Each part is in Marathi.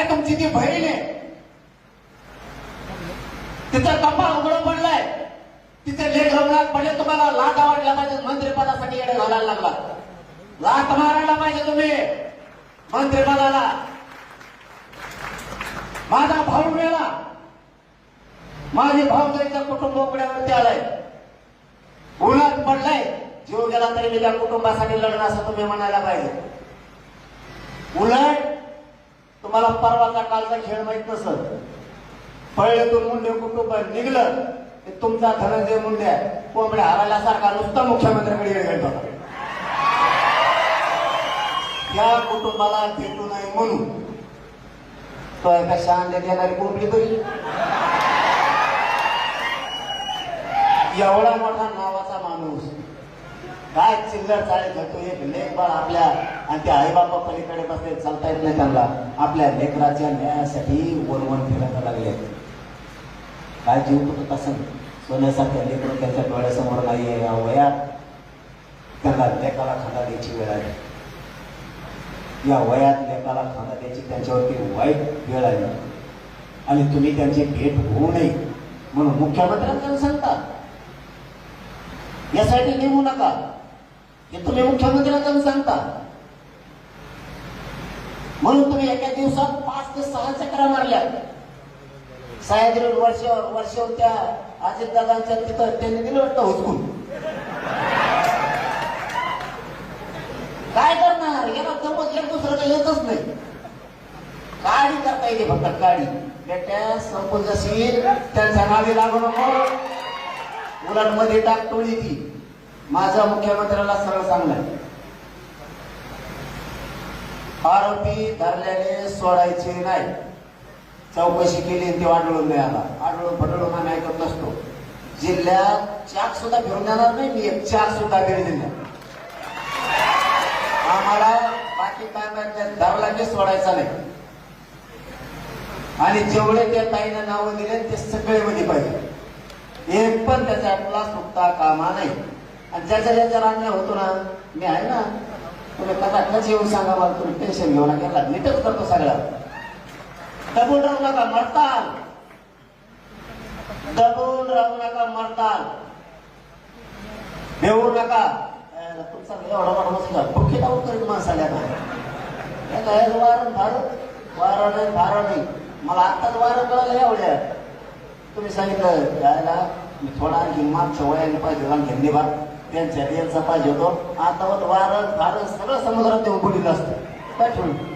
आहे तुमची ती बहीण आहे. तिचा कपाळ उघडं पडलाय. तिचे लेख रंगात पडले तुम्हाला लाट आवडल्या पाहिजे मंत्रिपदासाठी येणे घालायला लागला. लाट मारायला पाहिजे तुम्ही मंत्रिपदाला. माझा भाऊ मेला. माझे भाऊजाईचं कुटुंब उघड्यावरती आलाय. उन्हात पडलाय. जीव गेला तरी मी त्या कुटुंबासाठी लढणार असं तुम्ही म्हणायला पाहिजे. उलट तुम्हाला परवाचा कालचा खेळ माहीत नसत पळेतून मुंडे कुटुंब निघलं की तुमचा धनंजय मुंडे कोंबड्या हरायल्यासारखा नुसता मुख्यमंत्र्याकडे येड घालत होता. कुटुंबाला भेटू नये म्हणून तो एका शांत देणारी कोंबडी तरी. एवढा मोठा नावाचा माणूस काय चिल्लर चाळे घेतो? एक लेख बाळ आपल्या आणि ते आईबापा पलीकडे बसले चालता येत नाही त्यांना. आपल्या लेकराच्या न्यायासाठी वनवन फिरायला लागले. काय जीव होतो तसं सोन्यासारख्या लेकरं त्यांच्या डोळ्यासमोर नाहीये या वयात त्यांना लेकाला खांदा द्यायची वेळ आली या वयात लेकाला खांदा द्यायची त्यांच्यावरती वाईट वेळ आली आणि तुम्ही त्यांची भेट होऊ नये म्हणून मुख्यमंत्र्यांना सांगता. यासाठी निघू नका. हे तुम्ही मुख्यमंत्र्यांना सांगता. म्हणून तुम्ही एका दिवसात पाच ते सहा चक्रा मारल्या. सह्याद्री वर्ष वर्ष त्या अजितदादांच्या तिथं त्यांनी दिलं वाटतं हुसकून. काय करणार? याला जमत एक दुसरं काही येतच नाही. काळी करता येते फक्त गाडी बेट्या संपून जशी त्यांच्या नावे लागू नको. उलटमध्ये टाक टोळी ती. माझा मुख्यमंत्र्याला सरळ सांगलाय. आरोपी धरल्याने सोडायचे नाही. चौकशी केली ते आढळून नाही आला आढळून फटळून आम्ही ऐकत नसतो. जिल्ह्यात चाक सुद्धा फिरून देणार नाही मी एक चाक सुद्धा फिरून जिल्ह्यात आम्हाला बाकी काय धरल्याने धरला सोडायचा नाही. आणि जेवढे त्या ताईनं नावं दिले ते सगळे मध्ये पाहिजे. एक पण त्याच्या आपला सुटता कामा नाही. आणि ज्याच्या ज्याच्या अन्याय होतो ना मी आहे ना तुम्ही कथा कच येऊन सांगा मला तुम्ही टेन्शन घेऊ नका याला नीटच करतो सगळा. दबून राहू नका मरताल. दबून राहू नका मरताल. भेऊ नका. याला तुमचा एवढा मोठा बसला भुकी लावून करीत माणसाला ना हे काय वारण फार वारं नाही फार नाही. मला आत्ताच वारं कळलं एवढ्या. तुम्ही सांगितलं जायला मी थोडा आणखी मागच्या वयाने पाहिजे आणखी निभा त्यांच्या त्यांचा पाहिजे होतो. आता वारस वारं सगळं समुद्रात येऊन बुडीलं असतं.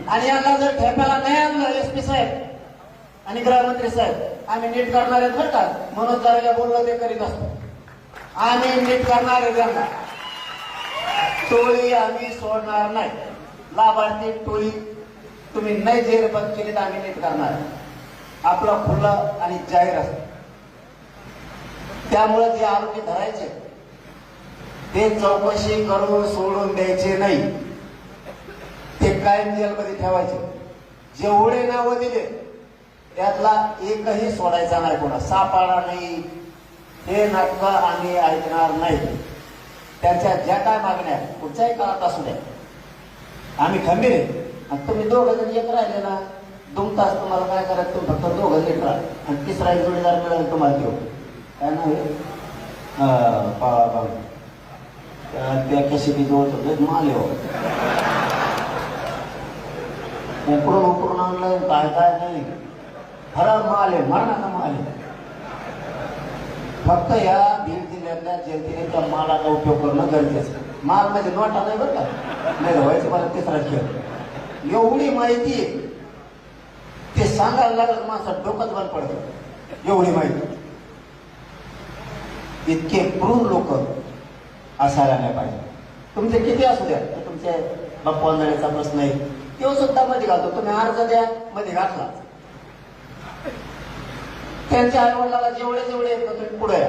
आणि यांना जर ठेप्याला नाही आणलं एस पी साहेब आणि गृहमंत्री साहेब आम्ही नीट करणार आहेत बरं का? म्हणून जरा बोललो ते करीत असतो. आम्ही नीट करणार आहे त्यांना. टोळी आम्ही सोडणार नाही. लाभार्थी टोळी तुम्ही नाही जेरबंद केली तर आम्ही नीट करणार आपलं खुलं आणि जाहीर असत. त्यामुळे जे आरोपी धरायचे ते चौकशी करून सोडून द्यायचे नाही. ते कायम जेलमध्ये ठेवायचे. जेवढे नावं दिले त्यातला एकही सोडायचा नाही कोणा सापाळा नाही हे नाटकं आम्ही ऐकणार नाही. त्यांच्या ज्या काय मागण्या कुठच्याही काळात असू द्या. आम्ही खंबीर आहे. आणि तुम्ही दोघं जण एक राहिले ना दोन तास तुम्हाला काय करायचं? तुम्ही फक्त दोघं एक राहा. आणि तिसरा एक जोडीदार मिळाला तुम्हाला देऊ काय नाही त्या- त्या जवळ होतं माल हो. उकडून उकडून आणलं काय काय नाही. खरा माल आहे मरणाचा माल आहे. फक्त या बीड जिल्ह्यातल्या जनतेने त्या मालाचा उपयोग करणं गरजेचं माल म्हणजे नोटा नाही बरं का? नाही व्हायचं मला तिसरा खेळ. एवढी माहिती ते सांगायला लागलं माणसात डोकंच बंद पडतं. एवढी माहिती. इतके क्रूर लोक असायला नाही पाहिजे. तुमचे किती असू द्या? तर तुमचे बाप्पा जाण्याचा प्रश्न आहे. तो सुद्धा मध्ये घालतो. तुम्ही अर्ज द्या मध्ये घातला. त्यांच्या आईवडिलाला जेवढे जेवढे तुम्ही पुढे या.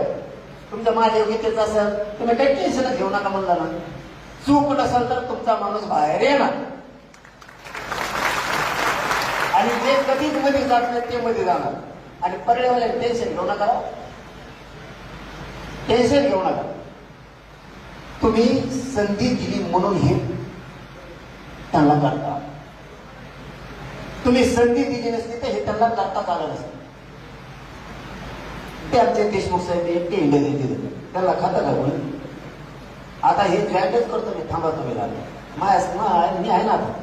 तुमचं माझे योग्यतेचं असेल तुम्ही काही टेन्शनच घेऊ नका म्हणलं ना. चूक नसेल तर तुमचा माणूस बाहेर येणार आणि जे कधीच मध्ये जात नाही ते मध्ये जाणार. आणि पर्यावरण टेन्शन घेऊ नका. टेन्शन घेऊ नका. तुम्ही संधी दिली म्हणून हे त्यांना करता. तुम्ही संधी दिली नसती तर हे त्यांना करता आलं नसतं? ते आमचे देशमुख साहेब एकटे इंडिया दिले त्यांना खाता घालून आता हे जॉईंटच करतो मी थांबा तुम्ही लागले माझ्या ना मी आहे ना आता.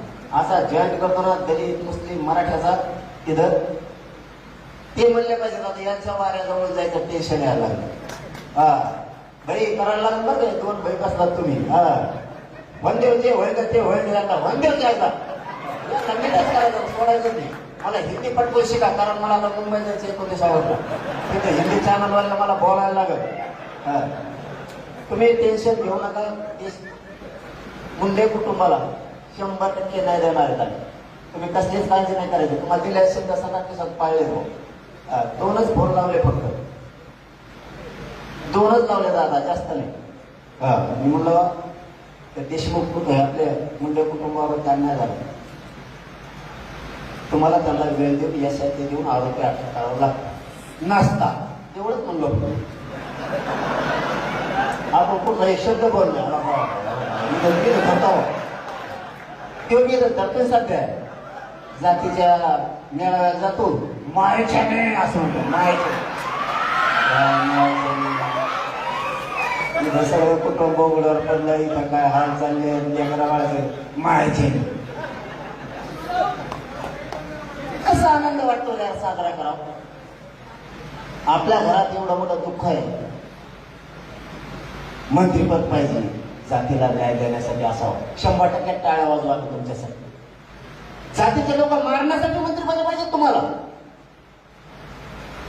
असा जॉईंट करतो ना दलित मुस्लिम मराठ्याचा तिथं ते म्हणले पाहिजे आता यांच्या वाऱ्याजवळ जायचं टेन्शन यायला लागलं. हा. भाई करायला लागलं बरं का, दोन भाई बसलात तुम्ही. हा. वंदेव जे होईल का ते आता वंदेव जायचा करायचं सोडायचं नाही. मला हिंदी पटकन शिका कारण मला आता मुंबई जायचं एकोणीस आवडलं तिथे हिंदी चॅनलवाल्या मला बोलायला लागत हा. तुम्ही टेन्शन घेऊ नका. देश मुंडे कुटुंबाला शंभर टक्के नाही देणार आहेत आम्ही. तुम्ही कसलीच काळजी नाही करायची. तुम्हाला दिल्या असेल तसा नक्कीच पाळले हो. दोनच फोन लावले फक्त. दोनच लावले दादा जास्त नाही. हा. मी म्हणलं ते देशमुख कुटुंब आपले? मुंडे कुटुंबावर अन्याय झाला. तुम्हाला त्यांना वेळ देऊन यशाचे देऊन आरोपी अटक करावं लागतं. नसता तेवढंच म्हणलो. आपण कुठला एक शब्द बोलला. किंवा मी धरतोय सध्या. जातीच्या मेळाव्यात जातो. मायच्या ने असं म्हणतो. मायच्या. इथं सर्व कुटुंब उघडवर पडलं इथं काय हाल चालले लेकरा म्हणजे बाळाचे मायचे कसा आनंद वाटतो यार साजरा करावा? आपल्या घरात एवढं मोठं दुःख आहे. मंत्रीपद पाहिजे. जातीला न्याय देण्यासाठी असावं. शंभर टक्के टाळ्या वाजवा तुमच्यासाठी. जातीचे लोक मारण्यासाठी मंत्रिपद पाहिजे तुम्हाला.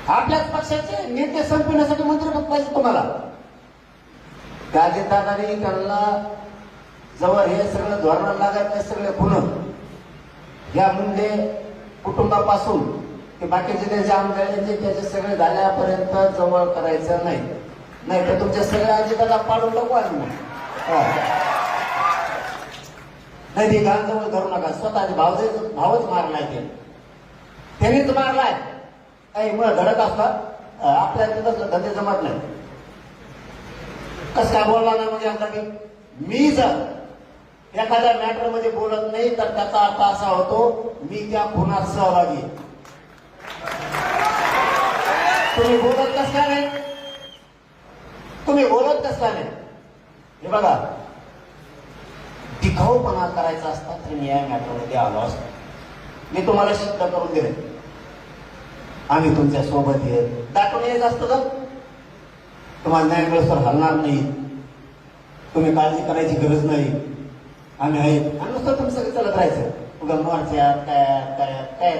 आपल्याच पक्षाचे नेते संपविण्यासाठी मंत्रिपद पाहिजे तुम्हाला. दादाने त्यांना जवळ हे सगळं धोरण लागत नाही सगळे गुण या मुंडे कुटुंबापासून ते बाकीचे त्याचे आमदारांचे त्याचे सगळे झाल्यापर्यंत जवळ करायचं नाही. नाही तर तुमच्या सगळ्या अजिताला पाडून टाकू आम्ही हो. नाही ते गान जवळ धरू नका. स्वतःचे भावचे भावच मारलाय ते. त्यांनीच मारलाय. काही मग धडक असतात. आपल्या तिथं धंदे जमत नाही कस काय बोलला नाही म्हणजे आता मी मी जर एखाद्या मॅटरमध्ये बोलत नाही तर त्याचा अर्थ असा होतो मी त्या खुनात सहभागी तुम्ही बोलत कस का नाही. तुम्ही बोलत कस का नाही. हे बघा दिखाऊपणा करायचा असता तर मी या मॅटरमध्ये आलो असतो. मी तुम्हाला सिद्ध करून दिले आम्ही तुमच्यासोबत येत दाखवून यायचं असतं तर तुम्हाला न्याय मिळसर हलणार नाही. तुम्ही काळजी करायची गरज नाही. आम्ही आहेत. आणि नुसतं तुम्ही सगळं चालत राहायचं. उगा मोर्चात काय काय काय